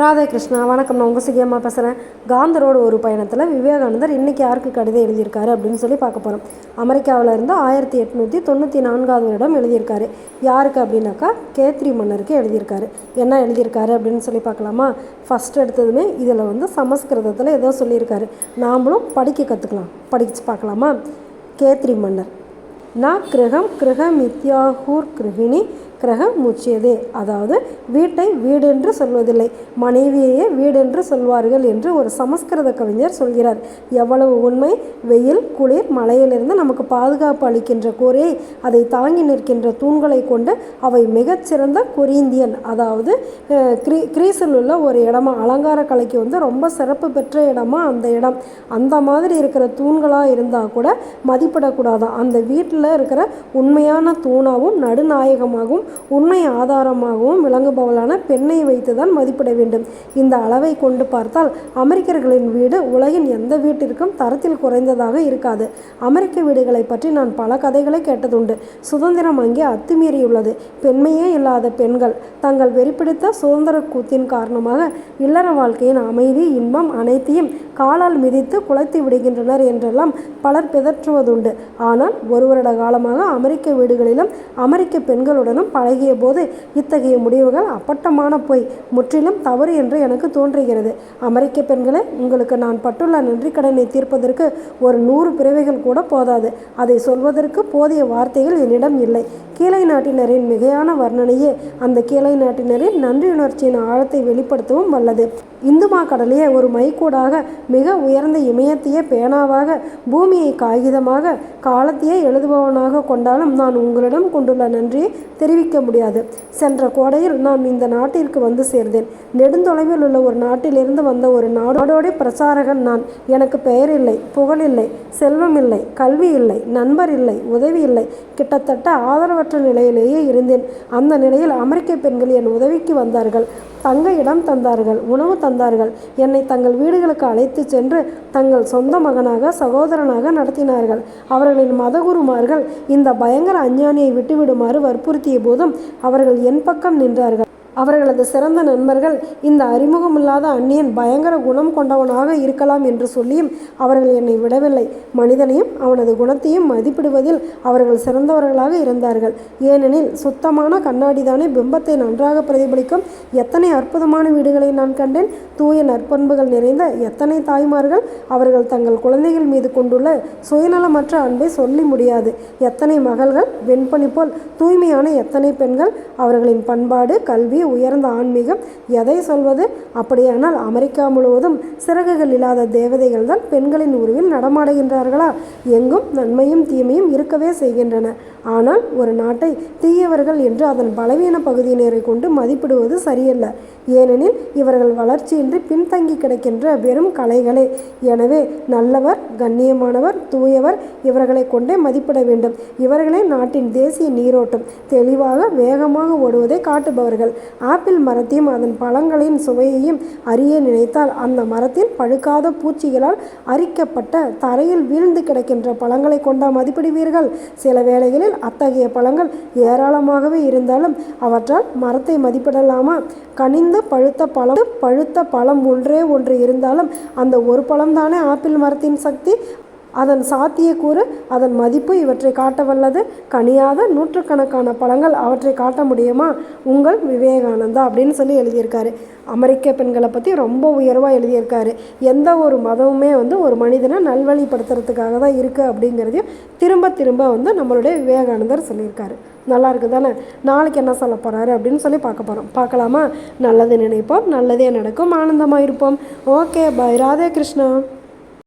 ராதே கிருஷ்ணா வணக்கம். நான் உங்கள் சுகியம்மா பேசுகிறேன் காந்தரோட ஒரு பயணத்தில் விவேகானந்தர் இன்றைக்கி யாருக்கு கடிதம் எழுதியிருக்காரு அப்படின்னு சொல்லி பார்க்க போகிறோம் அமெரிக்காவில் இருந்து ஆயிரத்தி எட்நூற்றி தொண்ணூற்றி நான்காவது வருடம் எழுதியிருக்காரு. யாருக்கு அப்படின்னாக்கா கேத்ரி மன்னருக்கு எழுதியிருக்காரு. என்ன எழுதியிருக்காரு அப்படின்னு சொல்லி பார்க்கலாமா? ஃபஸ்ட் எடுத்ததுமே இதில் வந்து சமஸ்கிருதத்தில் ஏதோ சொல்லியிருக்காரு. நாமளும் படிக்க கற்றுக்கலாம் படிச்சு பார்க்கலாமா? கேத்ரி மன்னர். நான் கிரகம் கிரகமித்யாகூர் கிருஹிணி கிரகம் முச்சியதே அதாவது வீட்டை வீடு என்று சொல்வதில்லை மனைவியையே வீடென்று சொல்வார்கள் என்று ஒரு சமஸ்கிருத கவிஞர் சொல்கிறார். எவ்வளவு உண்மை? வெயில் குளிர் மழையிலிருந்து நமக்கு பாதுகாப்பு அளிக்கின்ற கூரையை அதை தாங்கி நிற்கின்ற தூண்களை கொண்டு அவை மிகச்சிறந்த கொரிந்தியன். அதாவது கிரீ கிரீஸில் உள்ள ஒரு இடமா? அலங்கார கலைக்கு வந்து ரொம்ப சிறப்பு பெற்ற இடமா அந்த இடம். அந்த மாதிரி இருக்கிற தூண்களாக இருந்தால் கூட மதிப்பிடக்கூடாதான் அந்த வீட்டில் இருக்கிற உண்மையான தூணாகவும் நடுநாயகமாகவும் உண்மை ஆதாரமாகவும் விளங்குபவளான பெண்ணை வைத்து தான் மதிப்பிட வேண்டும். இந்த அளவை கொண்டு பார்த்தால் அமெரிக்கர்களின் வீடு உலகின் எந்த வீட்டிற்கும் தரத்தில் குறைந்ததாக இருக்காது. அமெரிக்க வீடுகளை பற்றி நான் பல கதைகளை கேட்டதுண்டு. சுதந்திரம் அங்கே அத்துமீறியுள்ளது. பெண்மையே இல்லாத பெண்கள் தங்கள் வெறிப்பிடித்த சுதந்திர கூத்தின் காரணமாக இல்லற வாழ்க்கையின் அமைதி இன்பம் அனைத்தையும் காலால் மிதித்து குலைத்து விடுகின்றனர் என்றெல்லாம் பலர் பிதற்றுவதுண்டு. ஆனால் ஒரு வருட காலமாக அமெரிக்க வீடுகளிலும் அமெரிக்க பெண்களுடனும் பழகிய போது இத்தகைய முடிவுகள் அப்பட்டமான பொய் முற்றிலும் தவறு என்று எனக்கு தோன்றுகிறது. அமெரிக்க பெண்களே உங்களுக்கு நான் பட்டுள்ள நன்றி கடனை தீர்ப்பதற்கு ஒரு நூறு பிறவைகள் கூட போதாது. அதை சொல்வதற்கு போதிய வார்த்தைகள் என்னிடம் இல்லை. கீழை நாட்டினரின் மிகையான வர்ணனையே அந்த கீழை நாட்டினரின் நன்றியுணர்ச்சியின் ஆழத்தை வெளிப்படுத்தவும் வல்லது. இந்துமா கடலையே ஒரு மைக்கூடாக மிக உயர்ந்த இமயத்தையே பேனாவாக பூமியை காகிதமாக காலத்தையே எழுதுபவனாக கொண்டாலும் நான் உங்களிடம் கொண்டுள்ள நன்றியை தெரிவிக்க முடியாது. சென்ற கோடையில் நான் இந்த நாட்டிற்கு வந்து சேர்ந்தேன். நெடுந்தொலைவில் உள்ள ஒரு நாட்டிலிருந்து வந்த ஒரு நாடோடி பிரச்சாரகன் நான். எனக்கு பெயர் இல்லை புகழ் இல்லை செல்வம் இல்லை கல்வி இல்லை நண்பர் இல்லை உதவி இல்லை. கிட்டத்தட்ட ஆதரவற்ற நிலையிலேயே இருந்தேன். அந்த நிலையில் அமெரிக்க பெண்கள் என் உதவிக்கு வந்தார்கள். தங்க இடம் தந்தார்கள் உணவு தந்தார்கள். என்னை தங்கள் வீடுகளுக்கு அழைத்து சென்று தங்கள் சொந்த மகனாக சகோதரனாக நடத்தினார்கள். அவர்களின் மதகுருமார்கள் இந்த பயங்கர அஞ்ஞானியை விட்டுவிடுமாறு வற்புறுத்திய போதும் அவர்கள் என் பக்கம் நின்றார்கள். அவர்களது சிறந்த நண்பர்கள் இந்த அறிமுகமில்லாத அந்நியன் பயங்கர குணம் கொண்டவனாக இருக்கலாம் என்று சொல்லியும் அவர்கள் என்னை விடவில்லை. மனிதனையும் அவனது குணத்தையும் மதிப்பிடுவதில் அவர்கள் சிறந்தவர்களாக இருந்தார்கள். ஏனெனில் சுத்தமான கண்ணாடிதானே பிம்பத்தை நன்றாக பிரதிபலிக்கும். எத்தனை அற்புதமான வீடுகளை நான் கண்டேன். தூய நற்பண்புகள் நிறைந்த எத்தனை தாய்மார்கள் அவர்கள் தங்கள் குழந்தைகள் மீது கொண்டுள்ள சுயநலமற்ற அன்பை சொல்லி முடியாது. எத்தனை மகள்கள் வெண்பனி போல் தூய்மையான எத்தனை பெண்கள் அவர்களின் பண்பாடு கல்வி உயர்ந்த ஆன்மீகம் எதை சொல்வது? அப்படியானால் அமெரிக்கா முழுவதும் சிறகுகள் இல்லாத தேவதைகள் தான் பெண்களின் உருவில் நடமாடுகின்றார்களா? எங்கும் நன்மையும் தீமையும் இருக்கவே செய்கின்றன. ஆனால் ஒரு நாட்டை தீயவர்கள் என்று அதன் பலவீன பகுதியினரை கொண்டு மதிப்பிடுவது சரியல்ல. ஏனெனில் இவர்கள் வளர்ச்சியின்றி பின்தங்கி கிடக்கின்ற வெறும் கலைகளே. எனவே நல்லவர் கண்ணியமானவர் தூயவர் இவர்களை கொண்டே மதிப்பிட வேண்டும். இவர்களே நாட்டின் தேசிய நீரோட்டம். தெளிவாக வேகமாக ஓடுவதை காட்டுபவர்கள். ஆப்பிள் மரத்தையும் அதன் பழங்களின் சுவையையும் அறிய நினைத்தால் அந்த மரத்தின் பழுக்காத பூச்சிகளால் அரிக்கப்பட்ட தரையில் வீழ்ந்து கிடக்கின்ற பழங்களை கொண்டா மதிப்பிடுவீர்கள். சில வேளைகளில் அத்தகைய பழங்கள் ஏராளமாகவே இருந்தாலும் அவற்றால் மரத்தை மதிப்பிடலாமா? கனிந்த பழுத்த பழம் பழுத்த பழம் ஒன்றே ஒன்று இருந்தாலும் அந்த ஒரு பழம்தானே ஆப்பிள் மரத்தின் சக்தி? அதன் சாத்தியக்கூறு அதன் மதிப்பு இவற்றை காட்ட வல்லது. கனியாத நூற்றுக்கணக்கான பழங்கள் அவற்றை காட்ட முடியுமா? உங்கள் விவேகானந்தா அப்படின்னு சொல்லி எழுதியிருக்காரு. அமெரிக்க பெண்களை பற்றி ரொம்ப உயர்வாக எழுதியிருக்காரு. எந்த ஒரு மதமுமே வந்து ஒரு மனிதனை நல்வழிப்படுத்துறதுக்காக தான் இருக்குது அப்படிங்கிறதையும் திரும்ப திரும்ப வந்து நம்மளுடைய விவேகானந்தர் சொல்லியிருக்காரு. நல்லா இருக்குது தானே நாளைக்கு என்ன சொல்ல போகிறாரு அப்படின்னு சொல்லி பார்க்க போகிறோம் பார்க்கலாமா? நல்லது நினைப்போம் நல்லதே நடக்கும் ஆனந்தமாக இருப்போம். Okay bye Radhe Krishna.